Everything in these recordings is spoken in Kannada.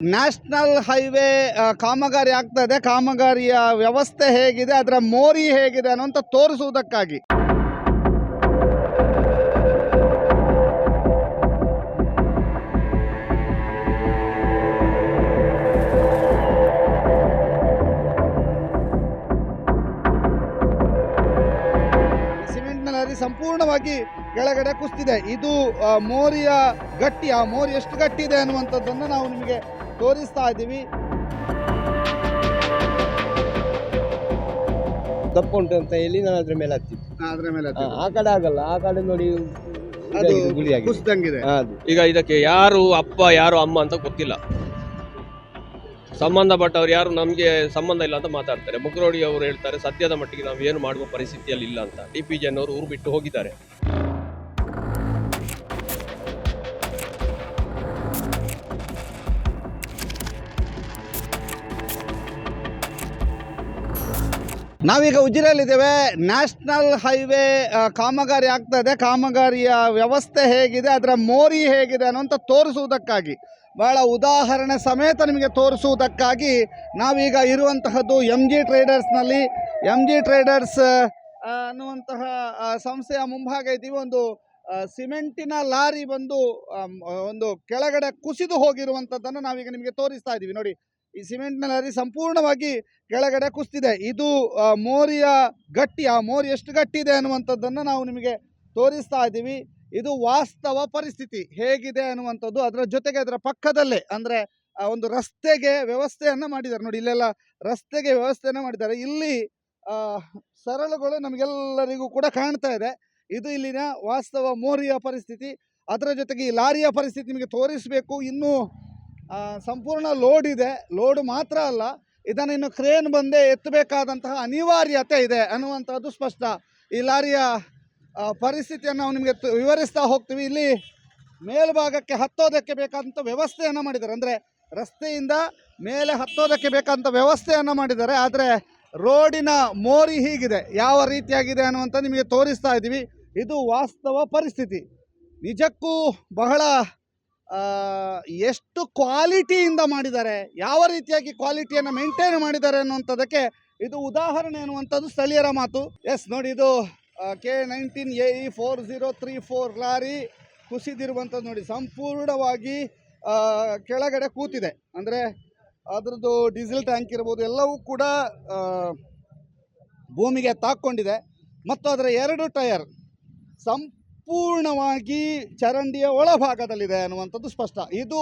ನ್ಯಾಷನಲ್ ಹೈವೇ ಕಾಮಗಾರಿ ಆಗ್ತಾ ಇದೆ. ಕಾಮಗಾರಿಯ ವ್ಯವಸ್ಥೆ ಹೇಗಿದೆ, ಅದರ ಮೋರಿ ಹೇಗಿದೆ ಅನ್ನೋಂಥ ತೋರಿಸುವುದಕ್ಕಾಗಿ. ಸಂಪೂರ್ಣವಾಗಿ ಕೆಳಗಡೆ ಕುಸ್ತಿದೆ ಇದು ಮೋರಿಯ ಗಟ್ಟಿ, ಆ ಮೋರಿ ಎಷ್ಟು ಗಟ್ಟಿ ಇದೆ ಅನ್ನುವಂಥದ್ದನ್ನು ನಾವು ನಿಮಗೆ ತೋರಿಸ್ತಾ ಇದ್ದೀವಿ. ತಪ್ಪುಂಟು ಉಂಟು ಅಂತ ಹೇಳಿ ನಾನು ಅದ್ರ ಮೇಲೆ ಹತ್ತಿ ಅದರ ಮೇಲೆ ಆ, ಆ ಕಡೆ ಆಗಲ್ಲ ಆ ಕಡೆ ನೋಡಿ ಅದು ಇದಾಗಿದೆ, ಗುಳಿಯಾಗಿದೆ. ಕುಸ್ದಂಗಿದೆ. ಹಾ, ಅದು. ಈಗ ಇದಕ್ಕೆ ಯಾರು ಅಪ್ಪ ಯಾರು ಅಮ್ಮ ಅಂತ ಗೊತ್ತಿಲ್ಲ. ಸಂಬಂಧಪಟ್ಟವ್ರು ಯಾರು ನಮಗೆ ಸಂಬಂಧ ಇಲ್ಲ ಅಂತ ಮಾತಾಡ್ತಾರೆ. ಮುಗ್ರೋಡಿ ಅವರು ಹೇಳ್ತಾರೆ ಸದ್ಯದ ಮಟ್ಟಿಗೆ ನಾವು ಏನು ಮಾಡುವ ಪರಿಸ್ಥಿತಿಯಲ್ಲಿ ಇಲ್ಲ ಅಂತ. ಡಿ ಪಿ ಜಿ ಅವರು ಊರು ಬಿಟ್ಟು ಹೋಗಿದ್ದಾರೆ. ನಾವೀಗ ಉಜಿರೆಯಲ್ಲಿದ್ದೇವೆ ನ್ಯಾಷನಲ್ ಹೈವೇ ಕಾಮಗಾರಿ ಆಗ್ತಾ ಇದೆ. ಕಾಮಗಾರಿಯ ವ್ಯವಸ್ಥೆ ಹೇಗಿದೆ, ಅದರ ಮೋರಿ ಹೇಗಿದೆ ಅನ್ನೋಂಥ ತೋರಿಸುವುದಕ್ಕಾಗಿ. ಬಹಳ ಉದಾಹರಣೆ ಸಮೇತ ನಿಮಗೆ ತೋರಿಸುವುದಕ್ಕಾಗಿ ನಾವೀಗ ಇರುವಂತಹದ್ದು ಎಂ ಜಿ ಟ್ರೇಡರ್ಸ್ನಲ್ಲಿ ಎಂ ಜಿ ಟ್ರೇಡರ್ಸ್ ಅನ್ನುವಂತಹ ಸಂಸ್ಥೆಯ ಮುಂಭಾಗ ಇದ್ದೀವಿ. ಒಂದು ಸಿಮೆಂಟಿನ ಲಾರಿ ಬಂದು ಒಂದು ಕೆಳಗಡೆ ಕುಸಿದು ಹೋಗಿರುವಂಥದ್ದನ್ನು ನಾವೀಗ ನಿಮಗೆ ತೋರಿಸ್ತಾ ಇದ್ದೀವಿ ನೋಡಿ ಈ ಸಿಮೆಂಟ್ನ ಹರಿ ಸಂಪೂರ್ಣವಾಗಿ ಕೆಳಗಡೆ ಕುಸ್ತಿದೆ. ಇದು ಮೋರಿಯ ಗಟ್ಟಿ, ಆ ಮೋರಿ ಎಷ್ಟು ಗಟ್ಟಿ ಇದೆ ಅನ್ನುವಂಥದ್ದನ್ನು ನಾವು ನಿಮಗೆ ತೋರಿಸ್ತಾ ಇದ್ದೀವಿ. ಇದು ವಾಸ್ತವ ಪರಿಸ್ಥಿತಿ. ಹೇಗಿದೆ ಅನ್ನುವಂಥದ್ದು ಅದರ ಜೊತೆಗೆ ಅದರ ಪಕ್ಕದಲ್ಲೇ, ಅಂದರೆ ಒಂದು ರಸ್ತೆಗೆ ವ್ಯವಸ್ಥೆಯನ್ನು ಮಾಡಿದ್ದಾರೆ. ನೋಡಿ, ಇಲ್ಲೆಲ್ಲ ರಸ್ತೆಗೆ ವ್ಯವಸ್ಥೆಯನ್ನು ಮಾಡಿದ್ದಾರೆ. ಇಲ್ಲಿ ಸರಳುಗಳು ನಮಗೆಲ್ಲರಿಗೂ ಕೂಡ ಕಾಣ್ತಾ ಇದೆ. ಇದು ಇಲ್ಲಿನ ವಾಸ್ತವ ಮೋರಿಯ ಪರಿಸ್ಥಿತಿ. ಅದರ ಜೊತೆಗೆ ಈ ಲಾರಿಯ ಪರಿಸ್ಥಿತಿ ನಿಮಗೆ ತೋರಿಸಬೇಕು. ಇನ್ನೂ ಸಂಪೂರ್ಣ ಲೋಡ್ ಇದೆ. ಲೋಡ್ ಮಾತ್ರ ಅಲ್ಲ, ಇದನ್ನು ಇನ್ನು ಕ್ರೇನ್ ಬಂದೇ ಎತ್ತಬೇಕಾದಂತಹ ಅನಿವಾರ್ಯತೆ ಇದೆ ಅನ್ನುವಂಥದ್ದು ಸ್ಪಷ್ಟ. ಈ ಲಾರಿಯ ಪರಿಸ್ಥಿತಿಯನ್ನು ನಾವು ನಿಮಗೆ ವಿವರಿಸ್ತಾ ಹೋಗ್ತೀವಿ. ಇಲ್ಲಿ ಮೇಲ್ಭಾಗಕ್ಕೆ ಹತ್ತೋದಕ್ಕೆ ಬೇಕಾದಂಥ ವ್ಯವಸ್ಥೆಯನ್ನು ಮಾಡಿದ್ದಾರೆ. ಅಂದರೆ ರಸ್ತೆಯಿಂದ ಮೇಲೆ ಹತ್ತೋದಕ್ಕೆ ಬೇಕಾದಂಥ ವ್ಯವಸ್ಥೆಯನ್ನು ಮಾಡಿದ್ದಾರೆ. ಆದರೆ ರೋಡಿನ ಮೋರಿ ಹೀಗಿದೆ. ಯಾವ ರೀತಿಯಾಗಿದೆ ಅನ್ನುವಂಥ ನಿಮಗೆ ತೋರಿಸ್ತಾ ಇದ್ದೀವಿ ಇದು ವಾಸ್ತವ ಪರಿಸ್ಥಿತಿ. ನಿಜಕ್ಕೂ ಬಹಳ ಎಷ್ಟು ಕ್ವಾಲಿಟಿಯಿಂದ ಮಾಡಿದ್ದಾರೆ, ಯಾವ ರೀತಿಯಾಗಿ ಕ್ವಾಲಿಟಿಯನ್ನು ಮೇಂಟೈನ್ ಮಾಡಿದ್ದಾರೆ ಅನ್ನುವಂಥದ್ದಕ್ಕೆ ಇದು ಉದಾಹರಣೆ ಅನ್ನುವಂಥದ್ದು ಸ್ಥಳೀಯರ ಮಾತು. ಎಸ್, ನೋಡಿ ಇದು K nineteen A E four zero three four lorry ಕುಸಿದಿರುವಂಥದ್ದು ನೋಡಿ, ಸಂಪೂರ್ಣವಾಗಿ ಕೆಳಗಡೆ ಕೂತಿದೆ. ಅಂದರೆ ಅದರದ್ದು ಡೀಸೆಲ್ ಟ್ಯಾಂಕ್ ಇರ್ಬೋದು, ಎಲ್ಲವೂ ಕೂಡ ಭೂಮಿಗೆ ತಾಕ್ಕೊಂಡಿದೆ. ಮತ್ತು ಅದರ ಎರಡು ಟಯರ್ ಸಂಪೂರ್ಣವಾಗಿ ಚರಂಡಿಯ ಒಳಭಾಗದಲ್ಲಿದೆ ಅನ್ನುವಂಥದ್ದು ಸ್ಪಷ್ಟ. ಇದು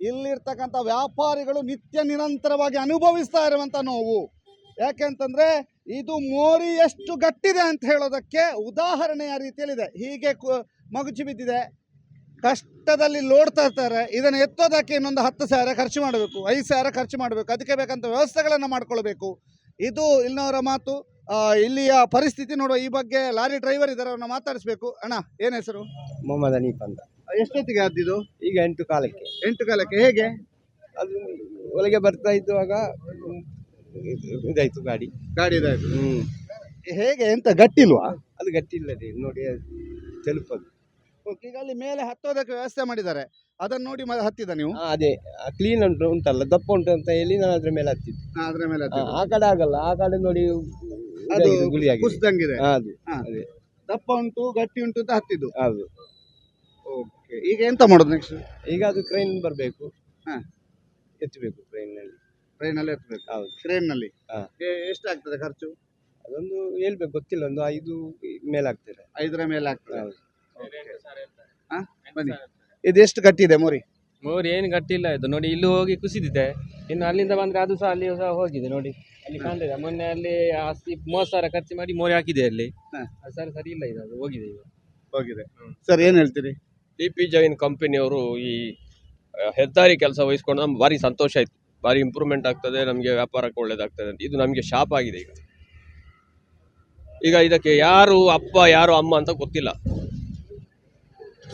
ಇಲ್ಲಿರ್ತಕ್ಕಂಥ ವ್ಯಾಪಾರಿಗಳು ನಿತ್ಯ ನಿರಂತರವಾಗಿ ಅನುಭವಿಸ್ತಾ ಇರುವಂಥ ನೋವು. ಯಾಕೆಂತಂದರೆ ಇದು ಮೋರಿ ಎಷ್ಟು ಗಟ್ಟಿದೆ ಅಂತ ಹೇಳೋದಕ್ಕೆ ಉದಾಹರಣೆಯ ರೀತಿಯಲ್ಲಿದೆ. ಹೀಗೆ ಮಗುಚಿ ಬಿದ್ದಿದೆ. ಕಷ್ಟದಲ್ಲಿ ಲೋಡ್ತಾ ಇರ್ತಾರೆ. ಇದನ್ನು ಎತ್ತೋದಕ್ಕೆ ಇನ್ನೊಂದು ಹತ್ತು ಸಾವಿರ ಖರ್ಚು ಮಾಡಬೇಕು, ಐದು ಸಾವಿರ ಖರ್ಚು ಮಾಡಬೇಕು. ಅದಕ್ಕೆ ಬೇಕಂತ ವ್ಯವಸ್ಥೆಗಳನ್ನು ಮಾಡ್ಕೊಳ್ಬೇಕು. ಇದು ಇಲ್ಲಿನವರ ಮಾತು. ಇಲ್ಲಿಯ ಪರಿಸ್ಥಿತಿ ನೋಡುವ ಈ ಬಗ್ಗೆ ಲಾರಿ ಡ್ರೈವರ್ ಇದ್ದಾರೆ ಅವ್ರನ್ನ ಮಾತಾಡಿಸ್ಬೇಕು. ಅಣ್ಣ ಏನ್ ಹೆಸರು? ಮೊಹಮ್ಮದ್ ಹನೀಫ್ ಅಂತ. ಎಷ್ಟೊತ್ತಿಗೆ ಆದಿದ್ದು ಈಗ ಎಂಟು ಕಾಲಕ್ಕೆ. ಎಂಟು ಕಾಲಕ್ಕೆ. ಹೇಗೆ? ಅದು ಒಳಗೆ ಬರ್ತಾ ಇದ್ದಾಗ ಇದಾಯ್ತು ಗಾಡಿ. ಗಾಡಿ ಇದಾಯ್ತು. ಹ್ಮ್. ಹೇಗೆ ಎಂತ ಗಟ್ಟಿಲ್ವಾ? ಅದು ಗಟ್ಟಿ ಇಲ್ಲದೆ ನೋಡಿ ತಲುಪದು. ಓಕೆ, ಈಗ ಅಲ್ಲಿ ಮೇಲೆ ಹತ್ತೋದಕ್ಕೆ ವ್ಯವಸ್ಥೆ ಮಾಡಿದ್ದಾರೆ. ಅದನ್ನ ನೋಡಿ ಮ- ಹತ್ತಿದ ನೀವು? ಹಾ, ಅದೇ. ಕ್ಲೀನ್ ಉಂಟು ಉಂಟಲ್ಲ ದಪ್ಪ ಉಂಟು ಅಂತ ಹೇಳಿ ನಾನು ಅದ್ರ ಮೇಲೆ ಹತ್ತಿದ್ದು. ಅದರ ಮೇಲೆ ಆ, ಆ ಕಡೆ ಆಗಲ್ಲ ಆ ಕಡೆ ನೋಡಿ ಅದು ಇದಾಗಿದೆ, ಗುಳಿಯಾಗಿದೆ ಕುಸ್ದಂಗಿದೆ. ಹಾ, ಅದು ಹಾ. ಅದೇ. ದಪ್ಪ ಉಂಟು ಗಟ್ಟಿ ಉಂಟು ಅಂತ ಹತ್ತಿದ್ದು? ಹೌದು. ಓಕೆ. ಈಗ ಎಂತ ಮಾಡೋದು ನೆಕ್ಸ್ಟ್ ಈಗ ಅದು ಕ್ರೈನ್ ಬರಬೇಕು. ಹಾ. ಎತ್ತಬೇಕು ಕ್ರೈನಲ್ಲಿ ಟ್ರೈನಲ್ಲಿ ಎತ್ತಬೇಕು. ಹೌದು. ಕ್ರೈನ್ನಲ್ಲಿ ಎಷ್ಟು ಆಗ್ತದೆ ಎಷ್ಟಾಗ್ತದೆ ಖರ್ಚು? ಅದೊಂದು ಹೇಳ್ಬೇಕು ಗೊತ್ತಿಲ್ಲ ಒಂದು ಐದು ಮೇಲೆ ಆಗ್ತದೆ ಐದರ ಮೇಲೆ ಆಗ್ತದೆ ಹೌದು. ಹಾ? ಬನ್ನಿ. ಇದು ಎಷ್ಟು ಗಟ್ಟಿದೆ ಮೋರಿ? ಮೋರಿ ಏನು ಕಟ್ಟಿಲ್ಲ ಇದು. ನೋಡಿ ಇಲ್ಲಿ ಹೋಗಿ ಕುಸಿದಿದೆ. ಇನ್ನು ಅಲ್ಲಿಂದ ಬಂದ್ರೆ ಅದು ಸಹ ಅಲ್ಲಿ ಸಹ ಹೋಗಿದೆ ನೋಡಿ. ಅಲ್ಲಿ ಕಾಣ್ತಿದೆ. ಮೊನ್ನೆ ಅಲ್ಲಿ ಆಸ್ತಿ ಮೂವತ್ತು ಸಾವಿರ ಖರ್ಚು ಮಾಡಿ ಮೋರಿ ಹಾಕಿದೆ ಅಲ್ಲಿ. ಹಾ. ಅದು ಸರಿ ಸರಿ ಇಲ್ಲ ಇದು ಅದು ಹೋಗಿದೆ ಈಗ. ಹೋಗಿದೆ. ಸರ್ ಏನ್ ಹೇಳ್ತೀರಿ? ಡಿ ಪಿ ಜೈನ್ ಕಂಪನಿಯವರು ಈ ಆ, ಹೆದ್ದಾರಿ ಕೆಲಸ ವಹಿಸ್ಕೊಂಡು ನಮ್ಗೆ ಭಾರಿ ಸಂತೋಷ ಆಯಿತು. ಭಾರಿ ಇಂಪ್ರೂವ್ಮೆಂಟ್ ಆಗ್ತದೆ ನಮಗೆ ವ್ಯಾಪಾರಕ್ಕೆ ಒಳ್ಳೇದಾಗ್ತದೆ ಅಂತ. ಇದು ನಮಗೆ ಶಾಪ್ ಆಗಿದೆ ಈಗ. ಈಗ ಇದಕ್ಕೆ ಯಾರು ಅಪ್ಪ ಯಾರು ಅಮ್ಮ ಅಂತ ಗೊತ್ತಿಲ್ಲ.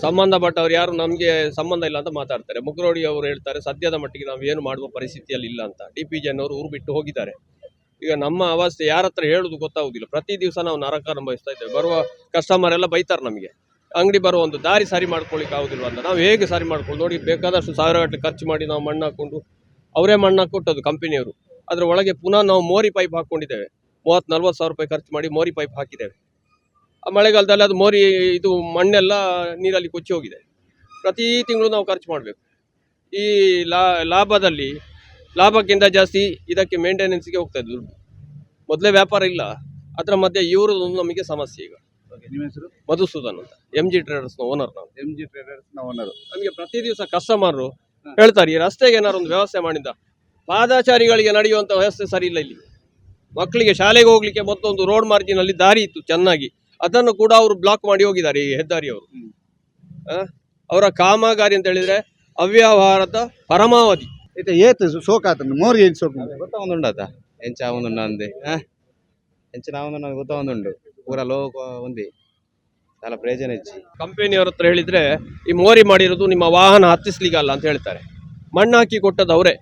ಸಂಬಂಧಪಟ್ಟವ್ರು ಯಾರು ನಮಗೆ ಸಂಬಂಧ ಇಲ್ಲ ಅಂತ ಮಾತಾಡ್ತಾರೆ. ಮುಗ್ರೋಡಿ ಅವರು ಹೇಳ್ತಾರೆ, ಸದ್ಯದ ಮಟ್ಟಿಗೆ ನಾವು ಏನು ಮಾಡುವ ಪರಿಸ್ಥಿತಿಯಲ್ಲಿ ಇಲ್ಲ ಅಂತ. ಡಿ ಪಿ ಅವರು ಊರು ಬಿಟ್ಟು ಹೋಗಿದ್ದಾರೆ. ಈಗ ನಮ್ಮ ಅವಸ್ಥೆ ಯಾರ ಹತ್ರ ಹೇಳೋದು ಗೊತ್ತಾಗುದಿಲ್ಲ. ಪ್ರತಿ ದಿವಸ ನಾವು ನರಕ ಅನುಭವಿಸ್ತಾ ಇದ್ದೇವೆ. ಬರುವ ಕಸ್ಟಮರ್ ಎಲ್ಲ ಬೈತಾರೆ ನಮಗೆ. ಅಂಗಡಿ ಬರುವ ಒಂದು ದಾರಿ ಸರಿ ಮಾಡ್ಕೊಳ್ಳಿಕ್ಕೆ ಆಗೋದಿಲ್ಲ ಅಂತ. ನಾವು ಹೇಗೆ ಸರಿ ಮಾಡ್ಕೊಂಡು ನೋಡಿ, ಬೇಕಾದಷ್ಟು ಸಾವಿರ ಗಟ್ಟಲೆ ಖರ್ಚು ಮಾಡಿ ನಾವು ಮಣ್ಣು ಹಾಕೊಂಡು ಅವರೇ ಮಣ್ಣು ಕೊಟ್ಟದ್ದು ಕಂಪನಿಯವರು ಅದರ ಒಳಗೆ ಪುನಃ ನಾವು ಮೋರಿ ಪೈಪ್ ಹಾಕೊಂಡಿದ್ದೇವೆ. ಮೂವತ್ತು ನಲ್ವತ್ತು ಸಾವಿರ ರೂಪಾಯಿ ಖರ್ಚು ಮಾಡಿ ಮೋರಿ ಪೈಪ್ ಹಾಕಿದ್ದೇವೆ. ಮಳೆಗಾಲದಲ್ಲಿ ಅದು ಮೋರಿ ಇದು ಮಣ್ಣೆಲ್ಲ ನೀರಲ್ಲಿ ಕೊಚ್ಚಿ ಹೋಗಿದೆ. ಪ್ರತಿ ತಿಂಗಳು ನಾವು ಖರ್ಚು ಮಾಡಬೇಕು. ಈ ಲಾ ಲಾಭದಲ್ಲಿ ಲಾಭಕ್ಕಿಂತ ಜಾಸ್ತಿ ಇದಕ್ಕೆ ಮೇಂಟೆನೆನ್ಸ್ಗೆ ಹೋಗ್ತಾ ಇದೆ ದುಡ್ಡು. ಮೊದಲೇ ವ್ಯಾಪಾರ ಇಲ್ಲ. ಅದರ ಮಧ್ಯೆ ಇವರು ನಮಗೆ ಸಮಸ್ಯೆ ಈಗ. ನಿಮ್ಮ ಹೆಸರು? ಮಧುಸೂದನ್ ಅಂತ. ಎಂ ಜಿ ಟ್ರೇಡರ್ಸ್ನ ಓನರ್ ನಾವು. ಎಂ ಜಿ ಟ್ರೇಡರ್ಸ್ನ ಓನರು ನಮಗೆ ಪ್ರತಿ ದಿವಸ ಕಸ್ಟಮರು ಹೇಳ್ತಾರೆ ಈ ರಸ್ತೆಗೆ ಏನಾರು ಒಂದು ವ್ಯವಸ್ಥೆ ಮಾಡಿದ್ದ ಪಾದಾಚಾರಿಗಳಿಗೆ ನಡೆಯುವಂಥ ವ್ಯವಸ್ಥೆ ಸರಿ ಇಲ್ಲ ಇಲ್ಲಿ. ಮಕ್ಕಳಿಗೆ ಶಾಲೆಗೆ ಹೋಗ್ಲಿಕ್ಕೆ ಮತ್ತೊಂದು ರೋಡ್ ಮಾರ್ಜಿನಲ್ಲಿ ದಾರಿ ಇತ್ತು ಚೆನ್ನಾಗಿ. ಅದನ್ನು ಕೂಡ ಅವರು ಬ್ಲಾಕ್ ಮಾಡಿ ಹೋಗಿದ್ದಾರೆ ಈ ಹೆದ್ದಾರಿಯವರು. ಅವರ ಕಾಮಗಾರಿ ಅಂತ ಹೇಳಿದ್ರೆ ಅವ್ಯವಹಾರದ ಪರಮಾವಧಿ. ಇದು ಏತು ಮೋರಿ ಗೊತ್ತಾವೊಂದುಂಡು ಆತ? ಎಂಚ ಅಂದೆ ಲೋಕ ಪ್ರಯೋಜನ ಕಂಪೆನಿಯವ್ರ ಹತ್ರ ಹೇಳಿದ್ರೆ ಈ ಮೋರಿ ಮಾಡಿರೋದು ನಿಮ್ಮ ವಾಹನ ಹತ್ತಿಸ್ಲಿಕ್ಕಲ್ಲ ಅಂತ ಹೇಳ್ತಾರೆ. ಮಣ್ಣಾಕಿ ಹಾಕಿ ಕೊಟ್ಟದವರೇ.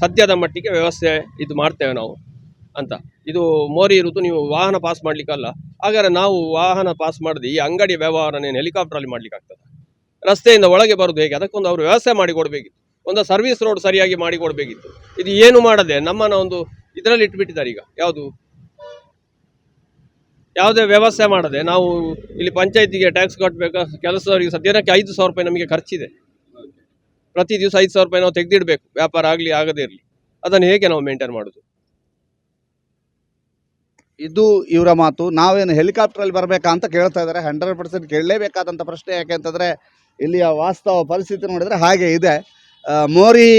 ಸದ್ಯದ ಮಟ್ಟಿಗೆ ವ್ಯವಸ್ಥೆ ಇದು ಮಾಡ್ತೇವೆ ನಾವು ಅಂತ. ಇದು ಮೋರಿ ಇರುವುದು ನೀವು ವಾಹನ ಪಾಸ್ ಮಾಡ್ಲಿಕ್ಕಲ್ಲ. ಹಾಗಾದ್ರೆ ನಾವು ವಾಹನ ಪಾಸ್ ಮಾಡದೆ ಈ ಅಂಗಡಿ ವ್ಯವಹಾರನೇನು ಹೆಲಿಕಾಪ್ಟರ್ ಮಾಡ್ಲಿಕ್ಕೆ ಆಗ್ತದೆ ರಸ್ತೆಯಿಂದ ಒಳಗೆ ಬರೋದು ಹೇಗೆ? ಅದಕ್ಕೊಂದು ಅವರು ವ್ಯವಸ್ಥೆ ಮಾಡಿ ಕೊಡಬೇಕು ಒಂದು ಸರ್ವಿಸ್ ರೋಡ್ ಸರಿಯಾಗಿ ಮಾಡಿ ಕೊಡಬೇಕಿತ್ತು. ಇದು ಏನು ಮಾಡದೆ? ನಮ್ಮನ್ನ ಒಂದು ಇದರಲ್ಲಿ ಇಟ್ಬಿಟ್ಟಿದ್ದಾರೆ ಈಗ. ಯಾವುದು? ಯಾವುದೇ ವ್ಯವಸ್ಥೆ ಮಾಡದೆ ನಾವು ಇಲ್ಲಿ ಪಂಚಾಯತಿಗೆ ಟ್ಯಾಕ್ಸ್ ಕಟ್ಟಬೇಕಾ ಕೆಲಸದವರಿಗೆ ಸದ್ಯಕ್ಕೆ ಐದು ಸಾವಿರ ರೂಪಾಯಿ ನಮಗೆ ಖರ್ಚಿದೆ. ಪ್ರತಿ ದಿವಸ ಐದು ಸಾವಿರ ರೂಪಾಯಿ ನಾವು ತೆಗೆದಿಡಬೇಕು. ವ್ಯಾಪಾರ ಆಗಲಿ ಆಗದೇ ಇರಲಿ. ಅದನ್ನು ಹೇಗೆ ನಾವು ಮೇಂಟೈನ್ ಮಾಡೋದು? ಇದು ಇವರ ಮಾತು. ನಾವೇನು ಹೆಲಿಕಾಪ್ಟ್ರಲ್ಲಿ ಬರಬೇಕಾ ಅಂತ ಕೇಳ್ತಾ ಇದ್ದಾರೆ. ಹಂಡ್ರೆಡ್ ಪರ್ಸೆಂಟ್ ಕೇಳಲೇಬೇಕಾದಂಥ ಪ್ರಶ್ನೆ ಯಾಕೆ ಅಂತಂದರೆ, ಇಲ್ಲಿಯ ವಾಸ್ತವ ಪರಿಸ್ಥಿತಿ ನೋಡಿದರೆ ಹಾಗೆ ಇದೆ. ಮೋರಿ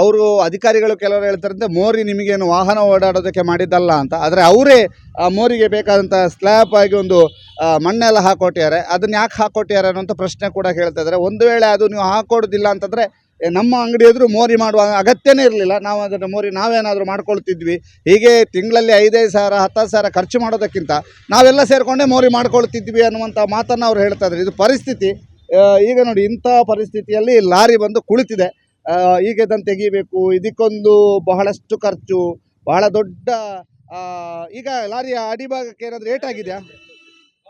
ಅವರು ಅಧಿಕಾರಿಗಳು ಕೆಲವರು ಹೇಳ್ತಾರಂತೆ, ಮೋರಿ ನಿಮಗೇನು ವಾಹನ ಓಡಾಡೋದಕ್ಕೆ ಮಾಡಿದ್ದಲ್ಲ ಅಂತ. ಆದರೆ ಅವರೇ ಆ ಮೋರಿಗೆ ಬೇಕಾದಂಥ ಸ್ಲ್ಯಾಪ್ ಆಗಿ ಒಂದು ಮಣ್ಣೆಲ್ಲ ಹಾಕೊಟ್ಟಿದ್ದಾರೆ. ಅದನ್ನ ಯಾಕೆ ಹಾಕೊಟ್ಟಿದ್ದಾರೆ ಅನ್ನೋಂಥ ಪ್ರಶ್ನೆ ಕೂಡ ಕೇಳ್ತಾ ಇದ್ದಾರೆ. ಒಂದು ವೇಳೆ ಅದು ನೀವು ಹಾಕೊಡೋದಿಲ್ಲ ಅಂತಂದರೆ ನಮ್ಮ ಅಂಗಡಿ ಎದುರು ಮೋರಿ ಮಾಡುವ ಅಗತ್ಯನೇ ಇರಲಿಲ್ಲ. ನಾವು ಅದನ್ನು ಮೋರಿ ನಾವೇನಾದರೂ ಮಾಡ್ಕೊಳ್ತಿದ್ವಿ. ಹೀಗೆ ತಿಂಗಳಲ್ಲಿ ಐದೈದು ಸಾವಿರ ಹತ್ತು ಸಾವಿರ ಖರ್ಚು ಮಾಡೋದಕ್ಕಿಂತ ನಾವೆಲ್ಲ ಸೇರಿಕೊಂಡೇ ಮೋರಿ ಮಾಡ್ಕೊಳ್ತಿದ್ವಿ ಅನ್ನುವಂಥ ಮಾತನ್ನು ಅವ್ರು ಹೇಳ್ತಾ ಇದ್ದಾರೆ ಇದು ಪರಿಸ್ಥಿತಿ. ಈಗ ನೋಡಿ ಇಂಥ ಪರಿಸ್ಥಿತಿಯಲ್ಲಿ ಲಾರಿ ಬಂದು ಕುಳಿತಿದೆ. ಈಗ ಇದನ್ನು ತೆಗಿಬೇಕು. ಇದಕ್ಕೊಂದು ಬಹಳಷ್ಟು ಖರ್ಚು. ಬಹಳ ದೊಡ್ಡ ಈಗ ಲಾರಿಯ ಅಡಿಭಾಗಕ್ಕೆ ಏನಾದರೂ ರೇಟ್ ಆಗಿದೆಯಾ?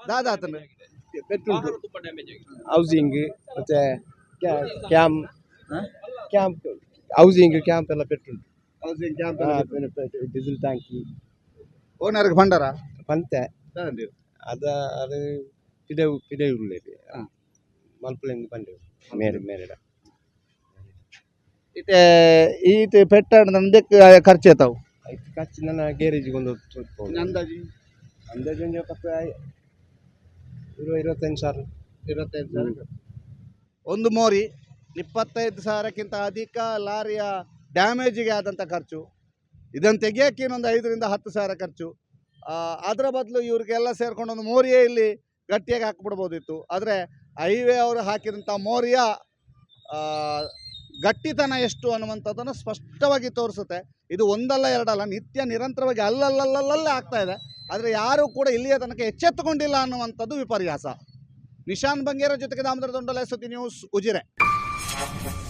ದಾದಾತನ ಪೆಟ್ರೋಲ್ ಹೌಸಿಂಗ್ ಮತ್ತೆ ಕ್ಯಾಂಪ್ ಹ? ಕ್ಯಾಂಪ್ ಹೌಸಿಂಗ್ ಕ್ಯಾಂಪ್ ಎಲ್ಲ ಪೆಟ್ರೋಲ್. ಡೀಸೆಲ್ ಟ್ಯಾಂಕಿ ಓನರ್ಗೆ ಭಂಡಾರ ಪಂತೆ ಅದ ಅದು ಪಿಡೆವು ಪಿಡೆಯುಳ್ಳೇರಿ ಉಳ್ಳೇರಿ ಮಲ್ಪಲಿಂದ ಬಂದೆವು ಮೇರೆ ಮೇರೆಡ. ಇತ್ತೆ ಪೆಟ್ಟಾಡ ನಮ್ದೆ ಖರ್ಚು ಆಯ್ತಾವು? ಐದು ಖರ್ಚು ನನ್ನ ಗ್ಯಾರೇಜಿಗೆ ಒಂದು. ಅಂದಾಜು? ಅಂದಾಜು ಒಂದು ಪಕ್ಕ ಇರುವ ಇರುವತ್ತೈದು ಸಾವಿರ. ಇರುವತ್ತೈದು ಸಾವಿರ? ಒಂದು ಮೋರಿ? ಇಪ್ಪತ್ತೈದು ಸಾವಿರಕ್ಕಿಂತ ಅಧಿಕ ಲಾರಿಯ ಡ್ಯಾಮೇಜಿಗೆ ಆದಂಥ ಖರ್ಚು. ಇದನ್ನು ತೆಗಿಯೋಕ್ಕೆ ಇನ್ನೊಂದು ಐದರಿಂದ ಹತ್ತು ಸಾವಿರ ಖರ್ಚು. ಅದರ ಬದಲು ಇವ್ರಿಗೆಲ್ಲ ಸೇರ್ಕೊಂಡು ಒಂದು ಮೋರಿಯ ಇಲ್ಲಿ ಗಟ್ಟಿಯಾಗಿ ಹಾಕ್ಬಿಡ್ಬೋದಿತ್ತು. ಆದರೆ ಹೈವೇ ಅವರು ಹಾಕಿದಂಥ ಮೋರಿಯ ಗಟ್ಟಿತನ ಎಷ್ಟು ಅನ್ನುವಂಥದ್ದನ್ನು ಸ್ಪಷ್ಟವಾಗಿ ತೋರಿಸುತ್ತೆ. ಇದು ಒಂದಲ್ಲ ಎರಡಲ್ಲ, ನಿತ್ಯ ನಿರಂತರವಾಗಿ ಅಲ್ಲಲ್ಲಲ್ಲಲ್ಲೇ ಆಗ್ತಾ ಇದೆ. ಆದರೆ ಯಾರೂ ಕೂಡ ಇಲ್ಲಿಯ ತನಕ ಎಚ್ಚೆತ್ತುಕೊಂಡಿಲ್ಲ ಅನ್ನುವಂಥದ್ದು ವಿಪರ್ಯಾಸ. ನಿಶಾನ್ ಬಂಗೇರ ಜೊತೆಗೆ ದಾಮೋದರ ದೊಂಡಲ ಸುದ್ದಿ news Ujire. Ha ha ha.